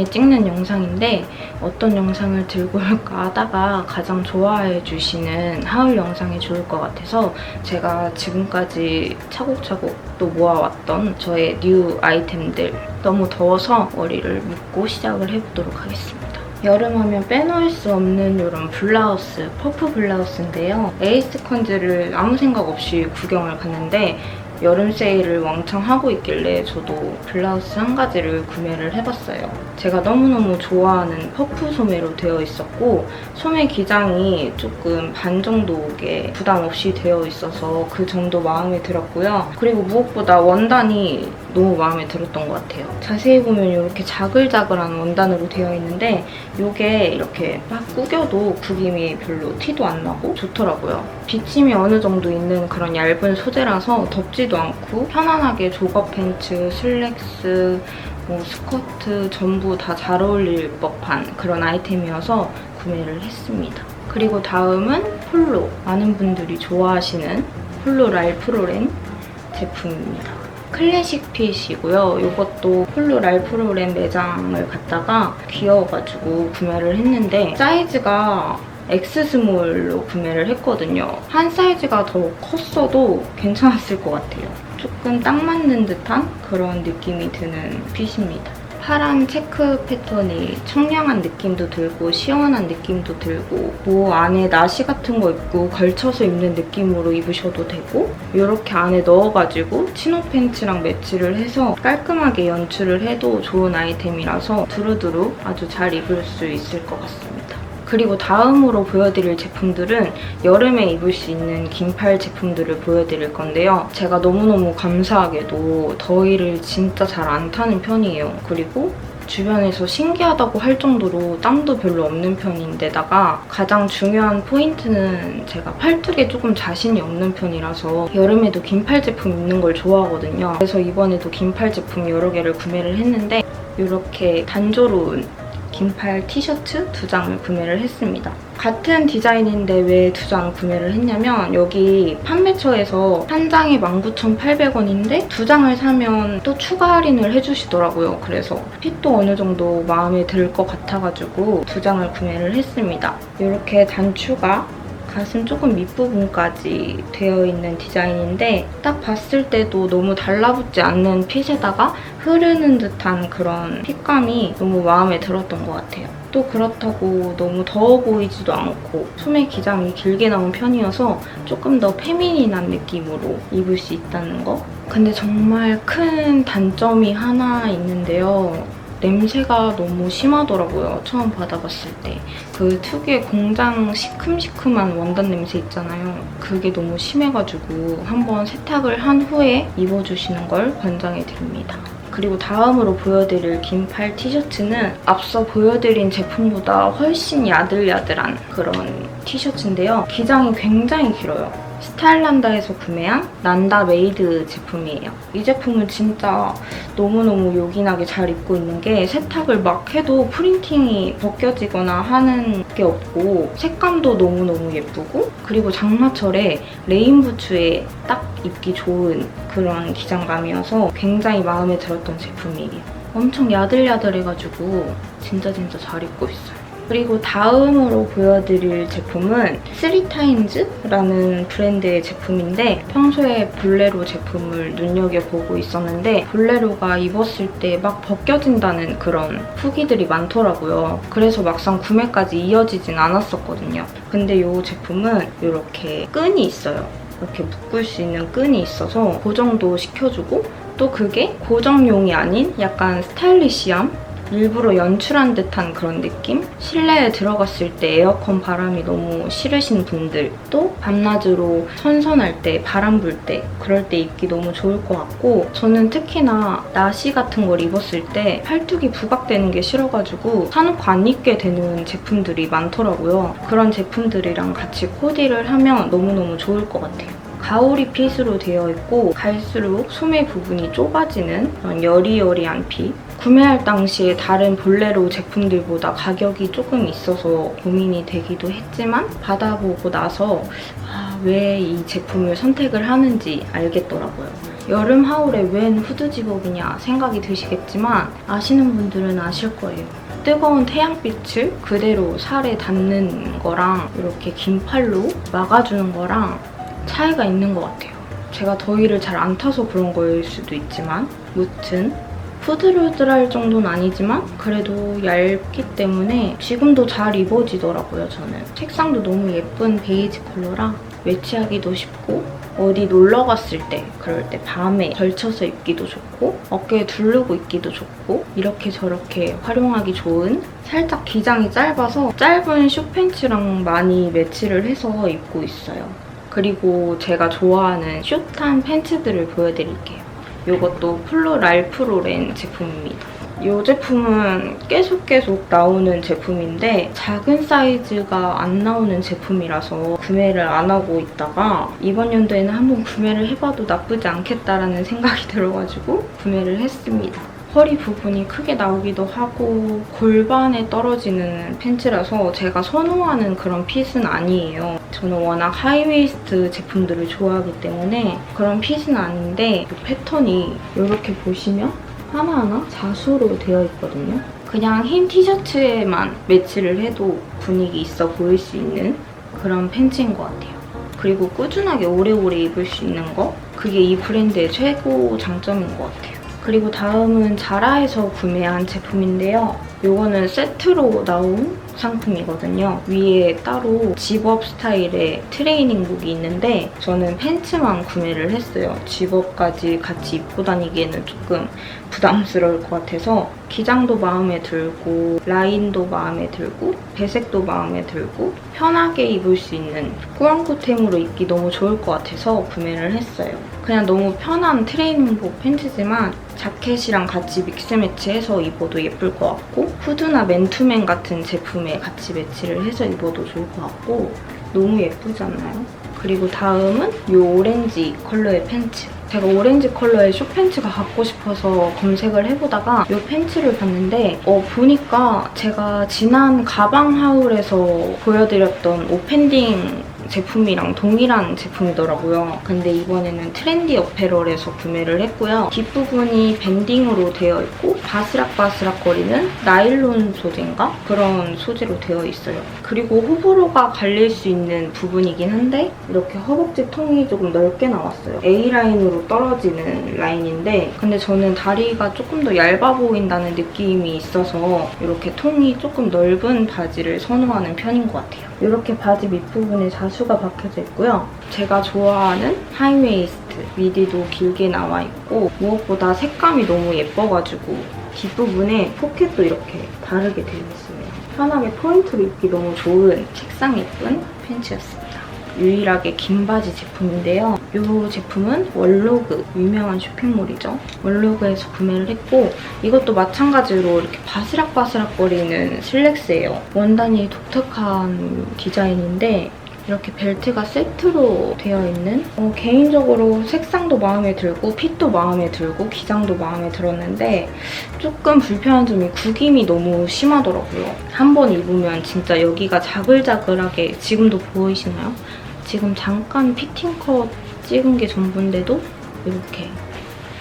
오랜만에 찍는 영상인데 어떤 영상을 들고 올까 하다가 가장 좋아해 주시는 하울 영상이 좋을 것 같아서 제가 지금까지 차곡차곡 또 모아왔던 저의 뉴 아이템들 너무 더워서 머리를 묶고 시작을 해보도록 하겠습니다. 여름하면 빼놓을 수 없는 이런 블라우스, 퍼프 블라우스인데요. 에이스 컨즈를 아무 생각 없이 구경을 갔는데 여름 세일을 왕창 하고 있길래 저도 블라우스 한 가지를 구매를 해봤어요. 제가 너무너무 좋아하는 퍼프 소매로 되어 있었고 소매 기장이 조금 반 정도게 부담 없이 되어 있어서 그 정도 마음에 들었고요. 그리고 무엇보다 원단이 너무 마음에 들었던 것 같아요. 자세히 보면 이렇게 자글자글한 원단으로 되어 있는데 이게 이렇게 막 구겨도 구김이 별로 티도 안 나고 좋더라고요. 비침이 어느 정도 있는 그런 얇은 소재라서 덥지도 않고 편안하게 조거 팬츠, 슬랙스, 뭐 스커트 전부 다 잘 어울릴 법한 그런 아이템이어서 구매를 했습니다. 그리고 다음은 폴로. 많은 분들이 좋아하시는 폴로 랄프로렌 제품입니다. 클래식 핏이고요. 이것도 폴로 랄프로렌 매장을 갔다가 귀여워가지고 구매를 했는데 사이즈가 X 스몰로 구매를 했거든요. 한 사이즈가 더 컸어도 괜찮았을 것 같아요. 조금 딱 맞는 듯한 그런 느낌이 드는 핏입니다. 파란 체크 패턴이 청량한 느낌도 들고 시원한 느낌도 들고 뭐 안에 나시 같은 거 입고 걸쳐서 입는 느낌으로 입으셔도 되고 이렇게 안에 넣어가지고 치노 팬츠랑 매치를 해서 깔끔하게 연출을 해도 좋은 아이템이라서 두루두루 아주 잘 입을 수 있을 것 같습니다. 그리고 다음으로 보여드릴 제품들은 여름에 입을 수 있는 긴팔 제품들을 보여드릴 건데요. 제가 너무너무 감사하게도 더위를 진짜 잘 안 타는 편이에요. 그리고 주변에서 신기하다고 할 정도로 땀도 별로 없는 편인데다가 가장 중요한 포인트는 제가 팔뚝에 조금 자신이 없는 편이라서 여름에도 긴팔 제품 입는 걸 좋아하거든요. 그래서 이번에도 긴팔 제품 여러 개를 구매를 했는데 이렇게 단조로운 긴팔 티셔츠 두 장을 구매를 했습니다. 같은 디자인인데 왜 두 장 구매를 했냐면 여기 판매처에서 한 장에 19,800원인데 두 장을 사면 또 추가 할인을 해주시더라고요. 그래서 핏도 어느 정도 마음에 들 것 같아가지고 두 장을 구매를 했습니다. 이렇게 단추가 가슴 조금 밑부분까지 되어 있는 디자인인데 딱 봤을 때도 너무 달라붙지 않는 핏에다가 흐르는 듯한 그런 핏감이 너무 마음에 들었던 것 같아요. 또 그렇다고 너무 더워 보이지도 않고 소매 기장이 길게 나온 편이어서 조금 더 페미닌한 느낌으로 입을 수 있다는 거. 근데 정말 큰 단점이 하나 있는데요. 냄새가 너무 심하더라고요. 처음 받아봤을 때. 그 특유의 공장 시큼시큼한 원단 냄새 있잖아요. 그게 너무 심해가지고 한번 세탁을 한 후에 입어주시는 걸 권장해드립니다. 그리고 다음으로 보여드릴 긴팔 티셔츠는 앞서 보여드린 제품보다 훨씬 야들야들한 그런 티셔츠인데요. 기장이 굉장히 길어요. 스타일란다에서 구매한 난다 메이드 제품이에요. 이 제품은 진짜 너무너무 요긴하게 잘 입고 있는 게 세탁을 막 해도 프린팅이 벗겨지거나 하는 게 없고 색감도 너무너무 예쁘고 그리고 장마철에 레인부츠에 딱 입기 좋은 그런 기장감이어서 굉장히 마음에 들었던 제품이에요. 엄청 야들야들해가지고 진짜 진짜 잘 입고 있어요. 그리고 다음으로 보여드릴 제품은 쓰리타임즈라는 브랜드의 제품인데 평소에 볼레로 제품을 눈여겨보고 있었는데 볼레로가 입었을 때 막 벗겨진다는 그런 후기들이 많더라고요. 그래서 막상 구매까지 이어지진 않았었거든요. 근데 이 제품은 이렇게 끈이 있어요. 이렇게 묶을 수 있는 끈이 있어서 고정도 시켜주고 또 그게 고정용이 아닌 약간 스타일리시함 일부러 연출한 듯한 그런 느낌? 실내에 들어갔을 때 에어컨 바람이 너무 싫으신 분들 또 밤낮으로 선선할 때 바람 불 때 그럴 때 입기 너무 좋을 것 같고 저는 특히나 나시 같은 걸 입었을 때 팔뚝이 부각되는 게 싫어가지고 사놓고 안 입게 되는 제품들이 많더라고요. 그런 제품들이랑 같이 코디를 하면 너무너무 좋을 것 같아요. 가오리 핏으로 되어 있고 갈수록 소매 부분이 좁아지는 그런 여리여리한 핏 구매할 당시에 다른 볼레로 제품들보다 가격이 조금 있어서 고민이 되기도 했지만 받아보고 나서 아, 왜이 제품을 선택을 하는지 알겠더라고요. 여름 하울에 웬 후드 집업이냐 생각이 드시겠지만 아시는 분들은 아실 거예요. 뜨거운 태양빛을 그대로 살에 닿는 거랑 이렇게 긴 팔로 막아주는 거랑 차이가 있는 것 같아요. 제가 더위를 잘 안 타서 그런 거일 수도 있지만 무튼 푸드루드할 정도는 아니지만 그래도 얇기 때문에 지금도 잘 입어지더라고요 저는. 색상도 너무 예쁜 베이지 컬러라 매치하기도 쉽고 어디 놀러 갔을 때 그럴 때 밤에 걸쳐서 입기도 좋고 어깨에 두르고 입기도 좋고 이렇게 저렇게 활용하기 좋은 살짝 기장이 짧아서 짧은 숏팬츠랑 많이 매치를 해서 입고 있어요. 그리고 제가 좋아하는 숏한 팬츠들을 보여드릴게요 이것도 플로 랄프로렌 제품입니다. 이 제품은 계속 계속 나오는 제품인데 작은 사이즈가 안 나오는 제품이라서 구매를 안 하고 있다가 이번 연도에는 한번 구매를 해봐도 나쁘지 않겠다라는 생각이 들어가지고 구매를 했습니다. 허리 부분이 크게 나오기도 하고 골반에 떨어지는 팬츠라서 제가 선호하는 그런 핏은 아니에요. 저는 워낙 하이웨이스트 제품들을 좋아하기 때문에 그런 핏은 아닌데 이 패턴이 이렇게 보시면 하나하나 자수로 되어 있거든요. 그냥 흰 티셔츠에만 매치를 해도 분위기 있어 보일 수 있는 그런 팬츠인 것 같아요. 그리고 꾸준하게 오래오래 입을 수 있는 거 그게 이 브랜드의 최고 장점인 것 같아요. 그리고 다음은 자라에서 구매한 제품인데요. 이거는 세트로 나온 상품이거든요. 위에 따로 집업 스타일의 트레이닝복이 있는데 저는 팬츠만 구매를 했어요. 집업까지 같이 입고 다니기에는 조금 부담스러울 것 같아서 기장도 마음에 들고 라인도 마음에 들고 배색도 마음에 들고 편하게 입을 수 있는 꾸안꾸템으로 입기 너무 좋을 것 같아서 구매를 했어요. 그냥 너무 편한 트레이닝복 팬츠지만 자켓이랑 같이 믹스 매치해서 입어도 예쁠 것 같고 후드나 맨투맨 같은 제품에 같이 매치를 해서 입어도 좋을 것 같고 너무 예쁘지 않나요? 그리고 다음은 이 오렌지 컬러의 팬츠. 제가 오렌지 컬러의 숏팬츠가 갖고 싶어서 검색을 해보다가 이 팬츠를 봤는데 어, 보니까 제가 지난 가방 하울에서 보여드렸던 오펜딩 제품이랑 동일한 제품이더라고요. 근데 이번에는 트렌디 어페럴에서 구매를 했고요. 뒷부분이 밴딩으로 되어 있고 바스락바스락 거리는 나일론 소재인가? 그런 소재로 되어 있어요. 그리고 호불호가 갈릴 수 있는 부분이긴 한데 이렇게 허벅지 통이 조금 넓게 나왔어요. A라인으로 떨어지는 라인인데 근데 저는 다리가 조금 더 얇아 보인다는 느낌이 있어서 이렇게 통이 조금 넓은 바지를 선호하는 편인 것 같아요. 이렇게 바지 밑부분에 자수가 박혀져 있고요. 제가 좋아하는 하이웨이스트 미디도 길게 나와 있고 무엇보다 색감이 너무 예뻐가지고 뒷부분에 포켓도 이렇게 다르게 되어 있어요. 편하게 포인트로 입기 너무 좋은 색상 예쁜 팬츠였습니다. 유일하게 긴 바지 제품인데요. 이 제품은 월로그, 유명한 쇼핑몰이죠. 월로그에서 구매를 했고 이것도 마찬가지로 이렇게 바스락바스락 거리는 슬랙스예요. 원단이 독특한 디자인인데 이렇게 벨트가 세트로 되어 있는 어, 개인적으로 색상도 마음에 들고 핏도 마음에 들고 기장도 마음에 들었는데 조금 불편한 점이 구김이 너무 심하더라고요. 한 번 입으면 진짜 여기가 자글자글하게 지금도 보이시나요? 지금 잠깐 피팅컷 찍은 게 전부인데도 이렇게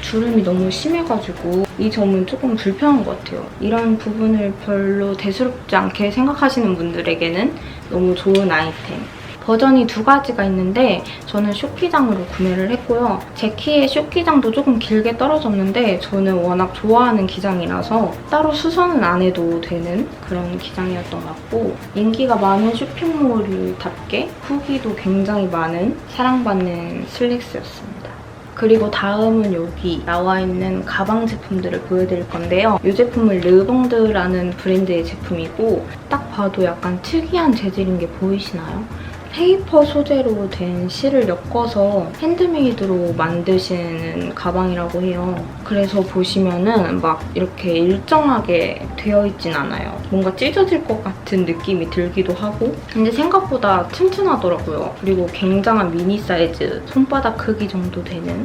주름이 너무 심해가지고 이 점은 조금 불편한 것 같아요. 이런 부분을 별로 대수롭지 않게 생각하시는 분들에게는 너무 좋은 아이템. 버전이 두 가지가 있는데 저는 쇼키장으로 구매를 했고요. 제 키에 쇼키장도 조금 길게 떨어졌는데 저는 워낙 좋아하는 기장이라서 따로 수선은 안 해도 되는 그런 기장이었던 것 같고 인기가 많은 쇼핑몰답게 후기도 굉장히 많은 사랑받는 슬랙스였습니다. 그리고 다음은 여기 나와 있는 가방 제품들을 보여드릴 건데요. 이 제품은 르봉드라는 브랜드의 제품이고 딱 봐도 약간 특이한 재질인 게 보이시나요? 페이퍼 소재로 된 실을 엮어서 핸드메이드로 만드시는 가방이라고 해요. 그래서 보시면은 막 이렇게 일정하게 되어 있진 않아요. 뭔가 찢어질 것 같은 느낌이 들기도 하고 근데 생각보다 튼튼하더라고요. 그리고 굉장한 미니 사이즈, 손바닥 크기 정도 되는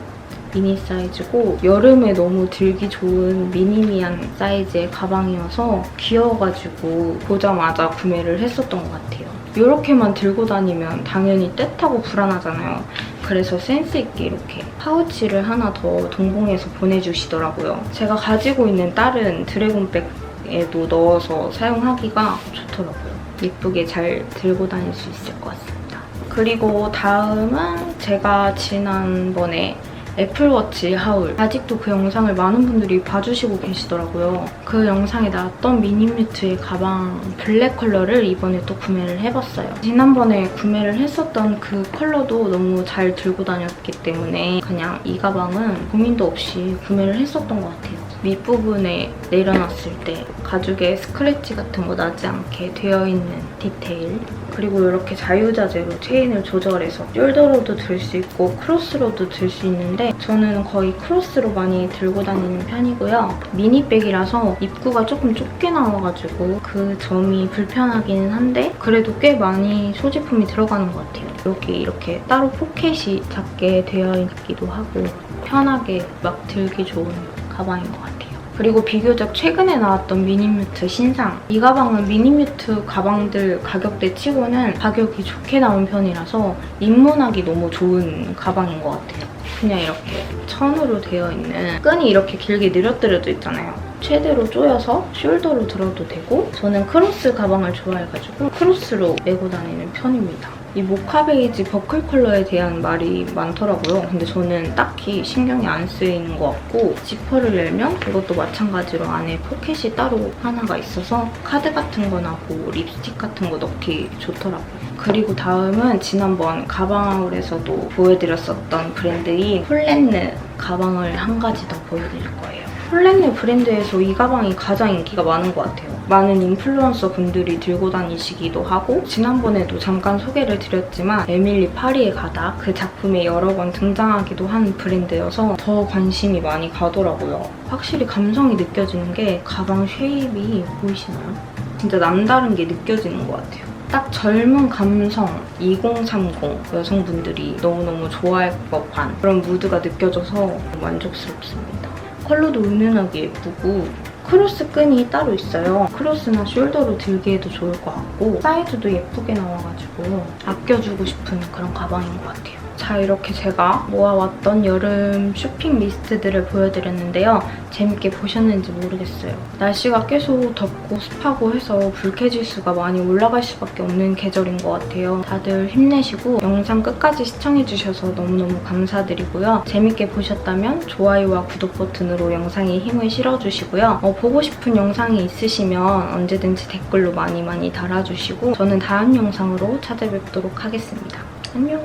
미니 사이즈고 여름에 너무 들기 좋은 미니미한 사이즈의 가방이어서 귀여워가지고 보자마자 구매를 했었던 것 같아요. 이렇게만 들고 다니면 당연히 때 타고 불안하잖아요. 그래서 센스 있게 이렇게 파우치를 하나 더 동봉해서 보내주시더라고요. 제가 가지고 있는 다른 드래곤백에도 넣어서 사용하기가 좋더라고요. 예쁘게 잘 들고 다닐 수 있을 것 같습니다. 그리고 다음은 제가 지난번에 애플워치 하울 아직도 그 영상을 많은 분들이 봐주시고 계시더라고요. 그 영상에 나왔던 미니뮤트의 가방 블랙 컬러를 이번에 또 구매를 해봤어요. 지난번에 구매를 했었던 그 컬러도 너무 잘 들고 다녔기 때문에 그냥 이 가방은 고민도 없이 구매를 했었던 것 같아요. 밑부분에 내려놨을 때 가죽에 스크래치 같은 거 나지 않게 되어 있는 디테일 그리고 이렇게 자유자재로 체인을 조절해서 숄더로도 들 수 있고 크로스로도 들 수 있는데 저는 거의 크로스로 많이 들고 다니는 편이고요. 미니백이라서 입구가 조금 좁게 나와가지고 그 점이 불편하기는 한데 그래도 꽤 많이 소지품이 들어가는 것 같아요. 여기 이렇게 따로 포켓이 작게 되어 있기도 하고 편하게 막 들기 좋은 가방인 것 같아요. 그리고 비교적 최근에 나왔던 미니뮤트 신상. 이 가방은 미니뮤트 가방들 가격대 치고는 가격이 좋게 나온 편이라서 입문하기 너무 좋은 가방인 것 같아요. 그냥 이렇게 천으로 되어 있는 끈이 이렇게 길게 늘어뜨려져 있잖아요. 최대로 조여서 숄더로 들어도 되고 저는 크로스 가방을 좋아해가지고 크로스로 메고 다니는 편입니다. 이 모카 베이지 버클 컬러에 대한 말이 많더라고요. 근데 저는 딱히 신경이 안 쓰이는 것 같고 지퍼를 열면 이것도 마찬가지로 안에 포켓이 따로 하나가 있어서 카드 같은 거나 뭐 립스틱 같은 거 넣기 좋더라고요. 그리고 다음은 지난번 가방하울에서도 보여드렸었던 브랜드인 폴렌느 가방을 한 가지 더 보여드릴 거예요. 폴렌느 브랜드에서 이 가방이 가장 인기가 많은 것 같아요. 많은 인플루언서 분들이 들고 다니시기도 하고 지난번에도 잠깐 소개를 드렸지만 에밀리 파리에 가다 그 작품에 여러 번 등장하기도 한 브랜드여서 더 관심이 많이 가더라고요. 확실히 감성이 느껴지는 게 가방 쉐입이 보이시나요? 진짜 남다른 게 느껴지는 것 같아요. 딱 젊은 감성 2030 여성분들이 너무너무 좋아할 법한 그런 무드가 느껴져서 만족스럽습니다. 컬러도 은은하게 예쁘고 크로스 끈이 따로 있어요. 크로스나 숄더로 들기에도 좋을 것 같고 사이즈도 예쁘게 나와가지고 아껴주고 싶은 그런 가방인 것 같아요. 자 이렇게 제가 모아왔던 여름 쇼핑 리스트들을 보여드렸는데요. 재밌게 보셨는지 모르겠어요. 날씨가 계속 덥고 습하고 해서 불쾌지수가 많이 올라갈 수밖에 없는 계절인 것 같아요. 다들 힘내시고 영상 끝까지 시청해주셔서 너무너무 감사드리고요. 재밌게 보셨다면 좋아요와 구독 버튼으로 영상에 힘을 실어주시고요. 어, 보고 싶은 영상이 있으시면 언제든지 댓글로 많이 많이 달아주시고 저는 다음 영상으로 찾아뵙도록 하겠습니다. 안녕!